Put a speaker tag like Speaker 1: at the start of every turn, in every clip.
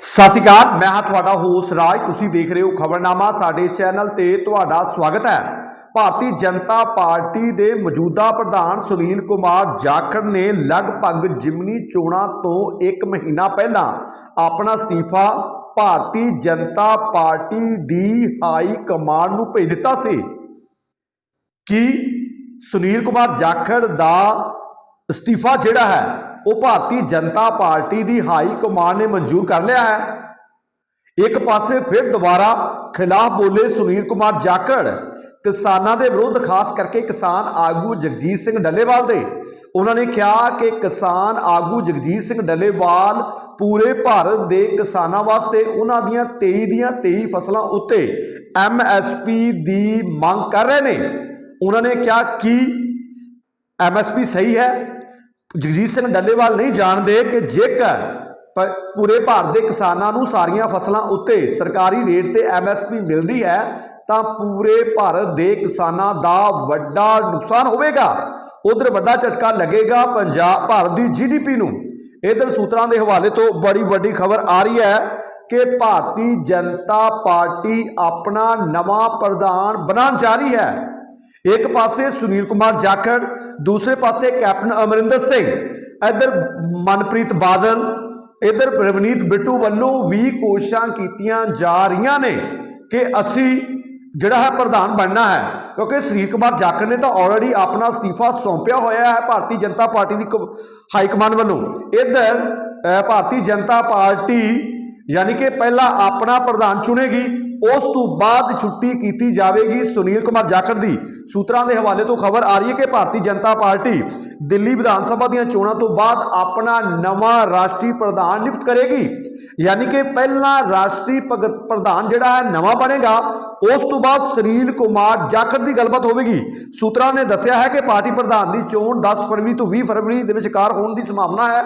Speaker 1: ਸਤਿ ਸ਼੍ਰੀ ਅਕਾਲ, ਮੈਂ ਹਾਂ ਤੁਹਾਡਾ ਹੋਸ ਰਾਜ। ਤੁਸੀਂ ਦੇਖ ਰਹੇ ਹੋ ਖਬਰਨਾਮਾ, ਸਾਡੇ ਚੈਨਲ ਤੇ ਤੁਹਾਡਾ ਸਵਾਗਤ ਹੈ। ਭਾਰਤੀ ਜਨਤਾ ਪਾਰਟੀ ਦੇ ਮੌਜੂਦਾ ਪ੍ਰਧਾਨ ਸੁਨੀਲ ਕੁਮਾਰ ਜਾਖੜ ਨੇ ਲਗਭਗ ਜਿਮਨੀ ਚੋਣਾਂ ਤੋਂ 1 ਮਹੀਨਾ ਪਹਿਲਾਂ ਆਪਣਾ ਅਸਤੀਫਾ ਭਾਰਤੀ ਜਨਤਾ ਪਾਰਟੀ ਦੀ ਹਾਈ ਕਮਾਂਡ ਨੂੰ ਭੇਜ ਦਿੱਤਾ ਸੀ। ਕਿ ਸੁਨੀਲ ਕੁਮਾਰ ਜਾਖੜ ਦਾ ਅਸਤੀਫਾ ਜਿਹੜਾ ਹੈ ਉਹ ਭਾਰਤੀ ਜਨਤਾ ਪਾਰਟੀ ਦੀ ਹਾਈ ਕਮਾਨ ਨੇ ਮਨਜ਼ੂਰ ਕਰ ਲਿਆ ਹੈ। ਇੱਕ ਪਾਸੇ ਫਿਰ ਦੁਬਾਰਾ ਖਿਲਾਫ ਬੋਲੇ ਸੁਨੀਲ ਕੁਮਾਰ ਜਾਖੜ, ਕਿਸਾਨਾਂ ਦੇ ਵਿਰੁੱਧ ਖਾਸ ਕਰਕੇ ਕਿਸਾਨ ਆਗੂ ਜਗਜੀਤ ਸਿੰਘ ਡੱਲੇਵਾਲ ਦੇ। ਉਹਨਾਂ ਨੇ ਕਿਹਾ ਕਿ ਕਿਸਾਨ ਆਗੂ ਜਗਜੀਤ ਸਿੰਘ ਡੱਲੇਵਾਲ ਪੂਰੇ ਭਾਰਤ ਦੇ ਕਿਸਾਨਾਂ ਵਾਸਤੇ ਉਹਨਾਂ ਦੀਆਂ 23 ਦੀਆਂ 23 ਫਸਲਾਂ ਉੱਤੇ ਐਮਐਸਪੀ ਦੀ ਮੰਗ ਕਰ ਰਹੇ ਨੇ। ਉਹਨਾਂ ਨੇ ਕਿਹਾ ਕਿ ਐਮਐਸਪੀ ਸਹੀ ਹੈ ਜਗਜੀਤ ਸਿੰਘ ਡੱਲੇਵਾਲ ਨਹੀਂ ਜਾਣਦੇ ਕਿ ਜੇਕਰ ਪ- ਪੂਰੇ ਭਾਰਤ ਦੇ ਕਿਸਾਨਾਂ ਨੂੰ ਸਾਰੀਆਂ ਫਸਲਾਂ ਉੱਤੇ ਸਰਕਾਰੀ ਰੇਟ ਤੇ ਐਮਐਸਪੀ ਮਿਲਦੀ ਹੈ, ਤਾਂ ਪੂਰੇ ਭਾਰਤ ਦੇ ਕਿਸਾਨਾਂ ਦਾ ਵੱਡਾ ਨੁਕਸਾਨ ਹੋਵੇਗਾ। ਉਧਰ ਵੱਡਾ ਝਟਕਾ ਲੱਗੇਗਾ ਪੰਜਾਬ, ਭਾਰਤ ਦੀ ਜੀਡੀਪੀ ਨੂੰ। ਇਧਰ ਸੂਤਰਾਂ ਦੇ ਹਵਾਲੇ ਤੋਂ ਬੜੀ ਵੱਡੀ ਖਬਰ ਆ ਰਹੀ ਹੈ ਕਿ ਭਾਰਤੀ ਜਨਤਾ ਪਾਰਟੀ ਆਪਣਾ ਨਵਾਂ ਪ੍ਰਧਾਨ ਬਣਾਉਣ ਜਾ ਰਹੀ ਹੈ। ਇੱਕ ਪਾਸੇ ਸੁਨੀਲ ਕੁਮਾਰ ਜਾਖੜ, ਦੂਸਰੇ ਪਾਸੇ ਕੈਪਟਨ ਅਮਰਿੰਦਰ ਸਿੰਘ। ਇੱਧਰ ਮਨਪ੍ਰੀਤ ਬਾਦਲ, ਇੱਧਰ ਰਵਨੀਤ ਬਿੱਟੂ ਵੱਲੋਂ ਵੀ ਕੋਸ਼ਿਸ਼ਾਂ ਕੀਤੀਆਂ ਜਾ ਰਹੀਆਂ ਨੇ ਕਿ ਅਸੀਂ ਜਿਹੜਾ ਹੈ ਪ੍ਰਧਾਨ ਬਣਨਾ ਹੈ। ਕਿਉਂਕਿ ਸੁਨੀਲ ਕੁਮਾਰ ਜਾਖੜ ਨੇ ਤਾਂ ਆਲਰੇਡੀ ਆਪਣਾ ਅਸਤੀਫਾ ਸੌਂਪਿਆ ਹੋਇਆ ਹੈ ਭਾਰਤੀ ਜਨਤਾ ਪਾਰਟੀ ਦੀ ਕ- ਹਾਈ ਕਮਾਂਡ ਵੱਲੋਂ। ਇੱਧਰ ਭਾਰਤੀ ਜਨਤਾ ਪਾਰਟੀ ਯਾਨੀ ਕਿ ਪਹਿਲਾਂ ਆਪਣਾ ਪ੍ਰਧਾਨ ਚੁਣੇਗੀ, ਉਸ ਤੋਂ ਬਾਅਦ ਛੁੱਟੀ ਕੀਤੀ ਜਾਵੇਗੀ ਸੁਨੀਲ ਕੁਮਾਰ ਜਾਖੜ ਦੀ। ਸੂਤਰਾਂ ਦੇ ਹਵਾਲੇ ਤੋਂ ਖਬਰ ਆ ਰਹੀ ਹੈ ਕਿ ਭਾਰਤੀ ਜਨਤਾ ਪਾਰਟੀ ਦਿੱਲੀ ਵਿਧਾਨ ਸਭਾ ਦੀਆਂ ਚੋਣਾਂ ਤੋਂ ਬਾਅਦ ਆਪਣਾ ਨਵਾਂ ਰਾਸ਼ਟਰੀ ਪ੍ਰਧਾਨ ਨਿਯੁਕਤ ਕਰੇਗੀ। ਯਾਨੀ ਕਿ ਪਹਿਲਾਂ ਰਾਸ਼ਟਰੀ ਭਗਤ ਪ੍ਰਧਾਨ ਜਿਹੜਾ ਹੈ, ਨਵਾਂ ਬਣੇਗਾ। ਉਸ ਤੋਂ ਬਾਅਦ ਸੁਨੀਲ ਕੁਮਾਰ ਜਾਖੜ ਦੀ ਗੱਲਬਾਤ ਹੋਵੇਗੀ। ਸੂਤਰਾਂ ਨੇ ਦੱਸਿਆ ਹੈ ਕਿ ਪਾਰਟੀ ਪ੍ਰਧਾਨ ਦੀ ਚੋਣ 10 ਫਰਵਰੀ ਤੋਂ 20 ਫਰਵਰੀ ਦੇ ਵਿਚਕਾਰ ਹੋਣ ਦੀ ਸੰਭਾਵਨਾ ਹੈ।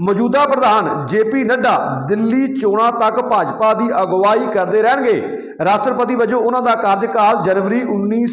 Speaker 1: ਮੌਜੂਦਾ ਪ੍ਰਧਾਨ ਜੇਪੀ ਨੱਡਾ ਦਿੱਲੀ ਚੋਣਾਂ ਤੱਕ ਭਾਜਪਾ ਦੀ ਅਗਵਾਈ ਕਰਦੇ ਰਹਿਣਗੇ। ਰਾਸ਼ਟਰਪਤੀ ਵਜੋਂ ਉਹਨਾਂ ਦਾ ਕਾਰਜਕਾਲ ਜਨਵਰੀ 19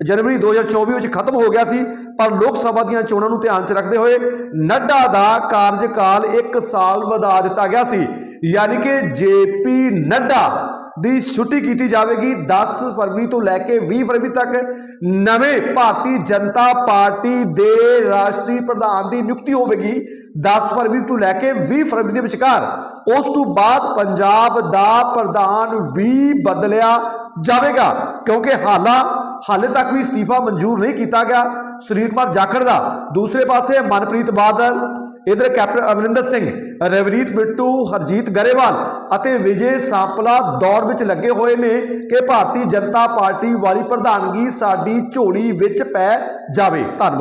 Speaker 1: ਜਨਵਰੀ 2024 ਵਿੱਚ ਖਤਮ ਹੋ ਗਿਆ ਸੀ, ਪਰ ਲੋਕ ਸਭਾ ਦੀਆਂ ਚੋਣਾਂ ਨੂੰ ਧਿਆਨ 'ਚ ਰੱਖਦੇ ਹੋਏ ਨੱਡਾ ਦਾ ਕਾਰਜਕਾਲ 1 ਸਾਲ ਵਧਾ ਦਿੱਤਾ ਗਿਆ ਸੀ। ਯਾਨੀ ਕਿ ਜੇਪੀ ਨੱਡਾ ਦੀ ਛੁੱਟੀ ਕੀਤੀ ਜਾਵੇਗੀ 10 ਫਰਵਰੀ ਤੋਂ ਲੈ ਕੇ 20 ਫਰਵਰੀ ਤੱਕ ਨਵੇਂ ਭਾਰਤੀ ਜਨਤਾ ਪਾਰਟੀ ਦੇ ਰਾਸ਼ਟਰੀ ਪ੍ਰਧਾਨ ਦੀ ਨਿਯੁਕਤੀ ਹੋਵੇਗੀ 10 ਫਰਵਰੀ ਤੋਂ ਲੈ ਕੇ 20 ਫਰਵਰੀ ਦੇ ਵਿਚਕਾਰ। ਉਸ ਤੋਂ ਬਾਅਦ ਪੰਜਾਬ ਦਾ ਪ੍ਰਧਾਨ ਵੀ ਬਦਲਿਆ ਜਾਵੇਗਾ, ਕਿਉਂਕਿ ਹਾਲਾ ਹਾਲੇ ਤੱਕ ਵੀ ਅਸਤੀਫਾ ਮਨਜ਼ੂਰ ਨਹੀਂ ਕੀਤਾ ਗਿਆ। ਸੁਨੀਲ ਕੁਮਾਰ ਜਾਖੜ ਦਾ ਦੂਸਰੇ ਪਾਸੇ ਮਨਪ੍ਰੀਤ ਬਾਦਲ, ਇਧਰ ਕੈਪਟਨ ਅਮਰਿੰਦਰ ਸਿੰਘ, ਰਵਨੀਤ ਬਿੱਟੂ, ਹਰਜੀਤ ਗਰੇਵਾਲ ਅਤੇ ਵਿਜੇ ਸਾਂਪਲਾ ਦੌੜ ਵਿੱਚ ਲੱਗੇ ਹੋਏ ਨੇ ਕਿ ਭਾਰਤੀ ਜਨਤਾ ਪਾਰਟੀ ਵਾਲੀ ਪ੍ਰਧਾਨਗੀ ਸਾਡੀ ਝੋਲੀ ਵਿੱਚ ਪੈ ਜਾਵੇ। ਧੰਨਵਾਦ।